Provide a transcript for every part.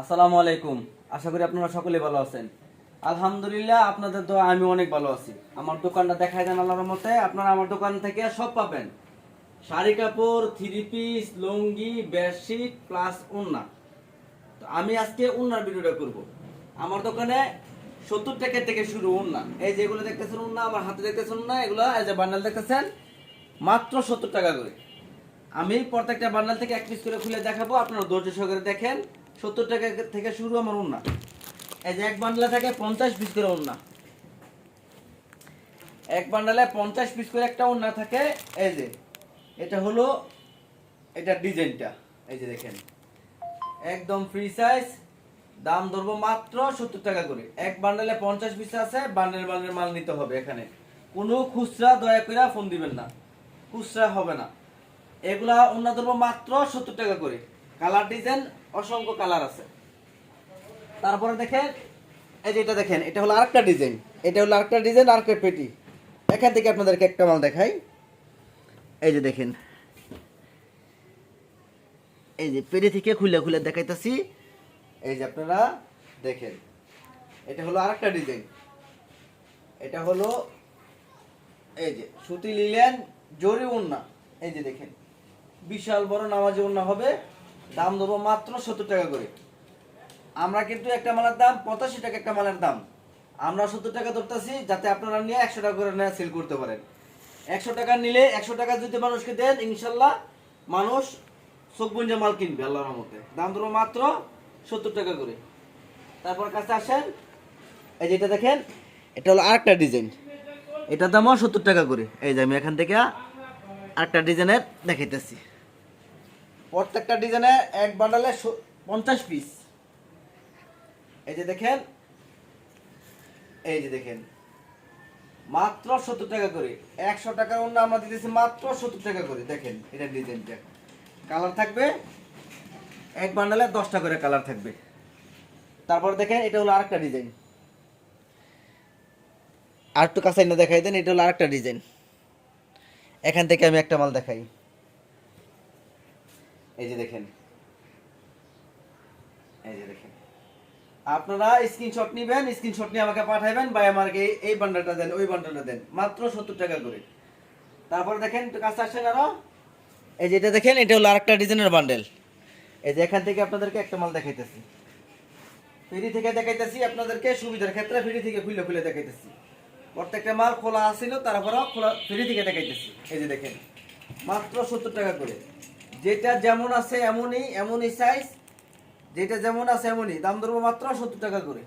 আসসালামু আলাইকুম। আশা করি আপনারা সকলে ভালো আছেন। আলহামদুলিল্লাহ, আপনাদের তো আমি অনেক ভালো আছি। আমার দোকানটা দেখায় দেন আল্লাহর মতে আপনারা আমার দোকান থেকে সব পাবেন। শাড়ি কাপড় three piece lungi bedsheet plus ওন্না তো আমি আজকে উন্নার ভিডিওটা করব। আমার দোকানে সত্তর টাকা থেকে শুরু উন্না এই যেগুলো দেখতেছেন উন্না আমার হাতে দেখতেছেন উন্না এগুলো এই যে বান্ডেল দেখতেছেন, মাত্র সত্তর টাকা করে। আমি প্রত্যেকটা বান্ডেল থেকে এক পিস করে খুলে দেখাবো। আপনারা ধৈর্য সহকারে দেখেন। সত্তর টাকা থেকে শুরু আমার উন্না এই যে এক বান্ডেলে থাকে পঞ্চাশ পিস করে উন্না এক বান্ডেলে পঞ্চাশ পিস করে একটা উন্না থাকে, এই যে, এটা হলো এটা ডিজাইনটা, এই যে দেখেন। একদম ফ্রি সাইজ দাম ধরবো মাত্র সত্তর টাকা করে। এক বান্ডালে পঞ্চাশ পিস আছে, বান্ডেল বান্ডেল মাল নিতে হবে এখানে। কোনো খুচরা দয়া করে ফোন দিবেন না। খুচরা হবে না। এগুলা অন্য ধরবো মাত্র সত্তর টাকা করে। কালার ডিজাইন অসংখ্য কালার আছে। তারপরে দেখেন, এই যে এটা দেখেন, এটা হলো আরেকটা ডিজাইন। এটা হলো আরেকটা ডিজাইন, আরেকটা পেটি। এখান থেকে আপনাদেরকে একটা মাল দেখাই। এই যে দেখেন, এই যে পেটি থেকে খুলে খুলে দেখাইতেছি। এই যে আপনারা দেখেন, এটা হলো আরেকটা ডিজাইন। এটা হলো, এই যে সুতি লিলেন জরি উন্না। এই যে দেখেন, বিশাল বড় নামাজি উন্না হবে। দাম দেবো মাত্র সত্তর টাকা করে। আমরা কিন্তু একটা মালের দাম, পঁচাশি টাকা একটা মালের দাম। আমরা সত্তর টাকা ধরতেছি যাতে আপনারা নিয়ে একশো টাকা করে নিয়ে সেল করতে পারেন। একশো টাকা নিলে একশো টাকা যদি মানুষকে দেন, ইনশাল্লাহ মানুষ চোখ বুঞ্জে মাল কিনবে আল্লাহ রহমতে। দাম ধরবো মাত্র সত্তর টাকা করে। তারপর কাছে আসেন। এই যেটা দেখেন, এটা হলো আরেকটা ডিজাইন এটার দামও সত্তর টাকা করে। এই যে আমি এখান থেকে আরেকটা ডিজাইনের দেখাইতেছি। প্রত্যেকটা ডিজাইনে এক বান্ডালে পঞ্চাশ পিস এই যে দেখেন, এই যে দেখেন, মাত্র সত্তর টাকা করে। একশো টাকার অন্য আমরা দিতেছি মাত্র সত্তর টাকা করে। দেখেন, এটা ডিজাইনটা। কালার থাকবে, এক বান্ডালে দশটা করে কালার থাকবে। তারপর দেখেন, এটা হলো আরেকটা ডিজাইন। আর একটু কাছে এনে দেখাই দেন, এটা হলো আরেকটা ডিজাইন। এখান থেকে আমি একটা মাল দেখাই। এই যে দেখেন। এই যে দেখেন। আপনারা স্ক্রিনশট নেবেন স্ক্রিনশট নিয়ে আমাকে পাঠাবেন বা আমাকে এই- বান্ডালটা দেন, ওই বান্ডালটা দেন, মাত্র সত্তর টাকা করে। তারপর দেখেন, একটু কাছে আরও। এই যে এটা দেখেন, এটা হলো আরেকটা ডিজাইনের বান্ডেল এই যে এখান থেকে আপনাদেরকে একটা মাল দেখাইতেছি। ফ্রি থেকে দেখাইতেছি আপনাদেরকে, সুবিধার ক্ষেত্রে ফ্রি থেকে খুলে খুলে দেখাইতেছি। প্রত্যেকটা মাল খোলা আসছিল তারপরেও খোলা ফ্রি থেকে দেখাইতেছি। এই যে দেখেন, মাত্র সত্তর টাকা করে। যেটা যেমন আছে এমনই এমনই সাইজ যেটা যেমন আছে এমনই। দাম ধরবো মাত্র সত্তর টাকা করে।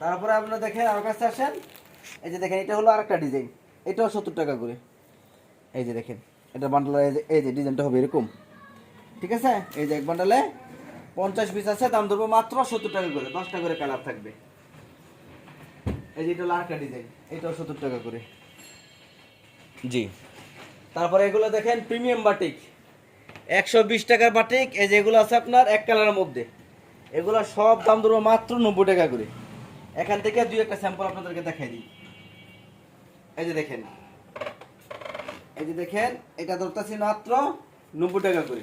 তারপরে আপনারা দেখেন আমার কাছে আসেন। এই যে দেখেন এটা হলো আরেকটা ডিজাইন এটাও সত্তর টাকা করে। এই যে দেখেন এটা বান্ডাল এই যে ডিজাইনটা হবে এরকম। ঠিক আছে? এই যে এক বান্ডালে পঞ্চাশ পিস আছে দাম ধরবো মাত্র সত্তর টাকা করে। দশটা করে কালার থাকবে। এই যে এটা হলো আরেকটা ডিজাইন এটাও সত্তর টাকা করে। জি। তারপরে এগুলো দেখেন প্রিমিয়াম বাটিক একশো বিশ টাকার বাটিক, এই যে এগুলো আছে আপনার এক কালারের মধ্যে। এগুলো সব দাম ধরবো মাত্র নব্বই টাকা করে। এখান থেকে দুই একটা স্যাম্পল আপনাদেরকে দেখাই দিই। এই যে দেখেন। এই যে দেখেন, এটা ধরতেছি মাত্র নব্বই টাকা করে।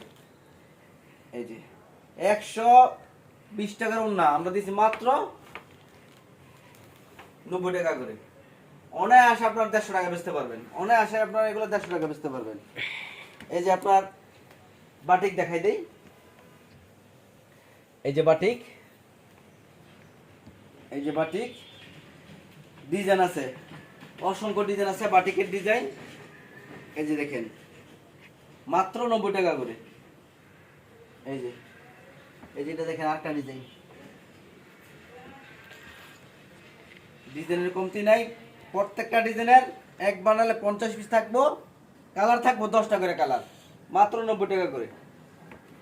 এই যে, একশো বিশ টাকার না আমরা দিচ্ছি মাত্র নব্বই টাকা করে। অনায়াসে আপনার দেড়শো টাকা বেচতে পারবেন। অনায়াসে আপনার এগুলো দেড়শো টাকা বেচতে পারবেন। এই যে আপনার বাটিক দেখাই দেই। এই যে বাটিক। এই যে বাটিক। ডিজাইন আছে। অসংখ্য ডিজাইন আছে বাটিকের ডিজাইন। এই যে দেখেন। মাত্র নব্বই টাকা করে। এই যে। এই যেটা দেখেন আরেকটা ডিজাইন। ডিজাইনের কমতি নাই। প্রত্যেকটা ডিজাইনের এক বানালে পঞ্চাশ পিস থাকব। কালার থাকব দশটা করে কালার মাত্র নব্বই টাকা করে।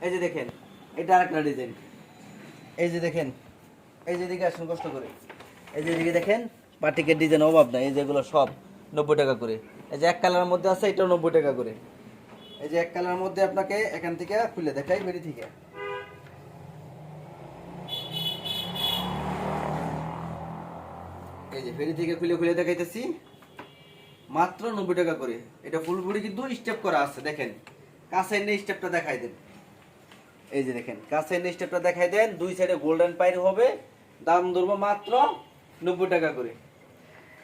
এই যে দেখেন, এটা আরেকটা ডিজাইন এই যে দেখেন, এই যে দিকে আসুন, কষ্ট করে। এই যে দিকে দেখেন, বাটিকের ডিজাইন অভাব নাই, এই যেগুলো সব নব্বই টাকা করে। এই যে এক কালারের মধ্যে আছে, এটাও নব্বই টাকা করে। এই যে এক কালারের মধ্যে আপনাকে এখান থেকে খুলে দেখাই বেরি থেকে। এই যে ফেরি থেকে খুলে খুলে দেখাইতেছি। মাত্র নব্বই টাকা করে। এটা ফুল বডি কিন্তু স্টেপ করা আছে, দেখেন। কাছে এনে স্টেপটা দেখাই দেন। এই যে দেখেন কাছের স্টেপটা দেখাই দেন, দুই সাইডে গোল্ডেন পাইর হবে, দাম ধরবো মাত্র নব্বই টাকা করে।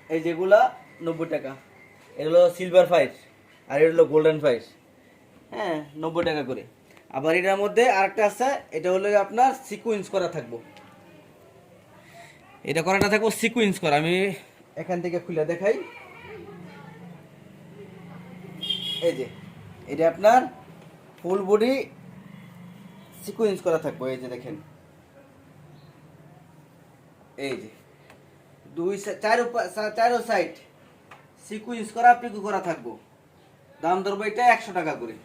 এই যেগুলা নব্বই টাকা। এগুলো সিলভার ফাইট আর এটা হলো গোল্ডেন ফাইট হ্যাঁ নব্বই টাকা করে। আবার এটার মধ্যে আরেকটা আছে, এটা হলো আপনার সিকুয়েন্স করা থাকব। এটা করাটা থাকব সিকুয়েন্স করা। আমি এখান থেকে খুলে দেখাই। এই যে এটা আপনার ফুল বডি সিকুয়েন্স করা থাকব, এই যে দেখেন। এই যে। দুই চার চারো সাইড সিকুয়েন্স করা পিকু করা থাকব। দাম ধরবো এটা একশো টাকা করে।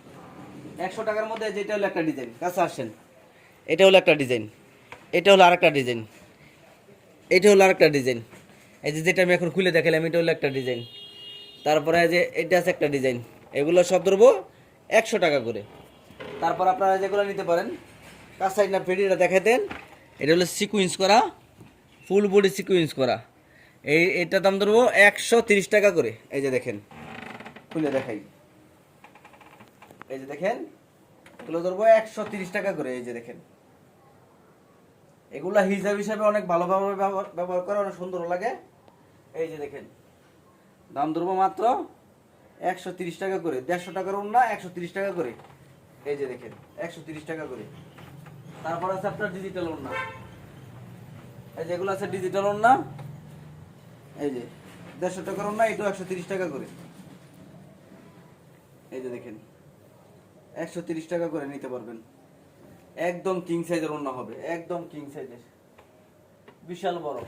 একশো টাকার মধ্যে যেটা হলো একটা ডিজাইন কাছে আসেন। এটা হলো একটা ডিজাইন এটা হলো আরেকটা ডিজাইন এটা হলো আরেকটা ডিজাইন এই যে যেটা আমি এখন খুলে দেখালাম, এটা হলো একটা ডিজাইন তারপরে যে এটা আছে একটা ডিজাইন এগুলো সব ধরবো একশো টাকা করে। তারপর আপনারা যেগুলো নিতে পারেন তার সাইড না ফেডিটা দেখাই দেন। এটা হলো সিকুইন্স করা ফুল বডি সিকুয়েন্স করা। এই, এটা দাম ধরবো একশো তিরিশ টাকা করে। এই যে দেখেন, খুলে দেখাই। এই যে দেখেন, এগুলো ধরবো একশো তিরিশ টাকা করে। এই যে দেখেন, এগুলা হিসাব হিসাবে অনেক ভালোভাবে ব্যবহার করে, অনেক সুন্দর লাগে। এই যে দেখেন, দাম ধরবো মাত্র একশো তিরিশ টাকা করে, দেড়শো টাকার না একশো তিরিশ টাকা করে। এই যে দেখেন, একশো তিরিশ টাকা করে। তারপর আছে আপনার ডিজিটাল ওড়না। এই যেগুলো আছে ডিজিটাল ওড়না। এই যে, দেড়শো টাকার ওড়না, এটাও একশো তিরিশ টাকা করে। এই যে দেখেন, একশো তিরিশ টাকা করে নিতে পারবেন। একদম কিং সাইজের ওড়না হবে, একদম কিং সাইজের বিশাল বড়।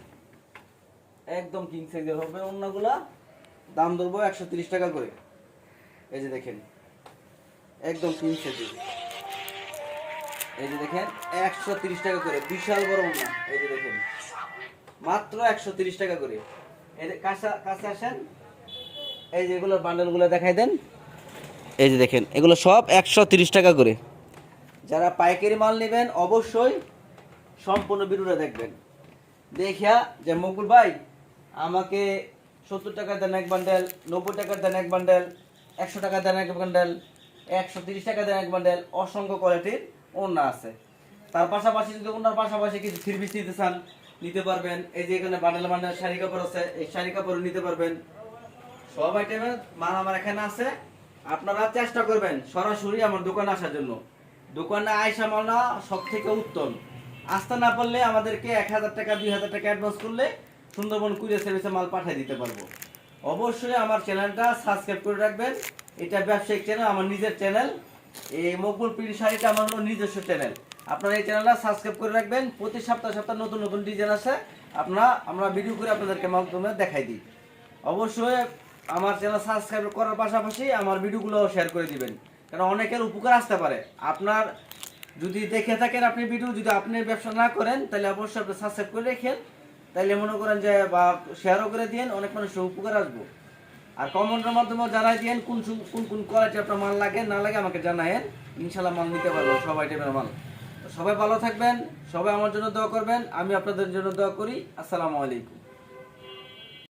একদম কিং সাইজের হবে ওড়নাগুলা। দাম ধরবো একশো তিরিশ টাকা করে। এই যে দেখেন, একদম কিং সাইজের এই যে দেখেন, একশো তিরিশ টাকা করে, বিশাল বড় ওড়না এই যে দেখেন, মাত্র একশো তিরিশ টাকা করে। এই যে কাছে কাছে আসেন, এই যে এগুলোর বান্ডেলগুলো দেখাই দেন। এই যে দেখেন, এগুলো সব একশো তিরিশ টাকা করে। যারা পাইকারি মাল নেবেন, অবশ্যই সম্পূর্ণ ভিডিওটা দেখবেন। দেখিয়া যে মকুল ভাই, আমাকে সত্তর টাকার দেন এক বান্ডেল নব্বই টাকার দেন এক বান্ডেল একশো টাকার দেন এক বান্ডেল একশো তিরিশ টাকা দেন এক বান্ডেল অসংখ্য কোয়ালিটির ওড়না আছে। তার পাশাপাশি যদি ওনার পাশাপাশি কিছু থ্রি পিস নিতে চান, নিতে পারবেন। এই যে এখানে বান্ডেল বান্ডেল শাড়ি কাপড় আছে, এই শাড়ি কাপড় নিতে পারবেন। সব আইটেমের মাল আমার এখানে আছে। আপনারা চেষ্টা করবেন সরাসরি আমার দোকানে আসার জন্য। দোকানে আয়সা মাল না সব থেকে উত্তম। আসতে না পারলে আমাদেরকে এক হাজার টাকা, দুই হাজার টাকা অ্যাডভান্স করলে সুন্দরবন কুরিয়ার সার্ভিসে মাল পাঠিয়ে দিতে পারব। অবশ্যই আমার চ্যানেলটা সাবস্ক্রাইব করে রাখবেন। এটা ব্যবসায়িক চ্যানেল, আমার নিজের চ্যানেল। এই মকবুল পিড়ি শাড়িটা আমার হলো নিজস্ব চ্যানেল। আপনারা এই চ্যানেলটা সাবস্ক্রাইব করে রাখবেন। প্রতি সপ্তাহ সপ্তাহ নতুন নতুন ডিজাইন আসে। আপনারা, আমরা ভিডিও করে আপনাদেরকে মাধ্যমে দেখাই দিই। অবশ্যই আমার চ্যানেল সাবস্ক্রাইব করার পাশাপাশি আমার ভিডিওগুলো শেয়ার করে দিবেন। কারণ অনেকের উপকার আসতে পারে। আপনার যদি দেখে থাকেন আপনি ভিডিও যদি আপনি ব্যবসা না করেন, তাহলে অবশ্যই আপনি সাবস্ক্রাইব করে রেখেন। তাইলে মনে করেন যে, বা শেয়ারও করে দিয়েন, অনেক মানুষের উপকার আসব। আর কমেন্টের মাধ্যমে জানাই দিয়েন কোন কোন কোন কোয়ালিটি আপনার মাল লাগে, না লাগে আমাকে জানায়েন। ইনশাল্লাহ মাল নিতে পারব, সবাই টাইপের মাল। সবাই ভালো থাকবেন, সবাই আমার জন্য দোয়া করবেন, আমি আপনাদের জন্য দোয়া করি। আসসালামু আলাইকুম।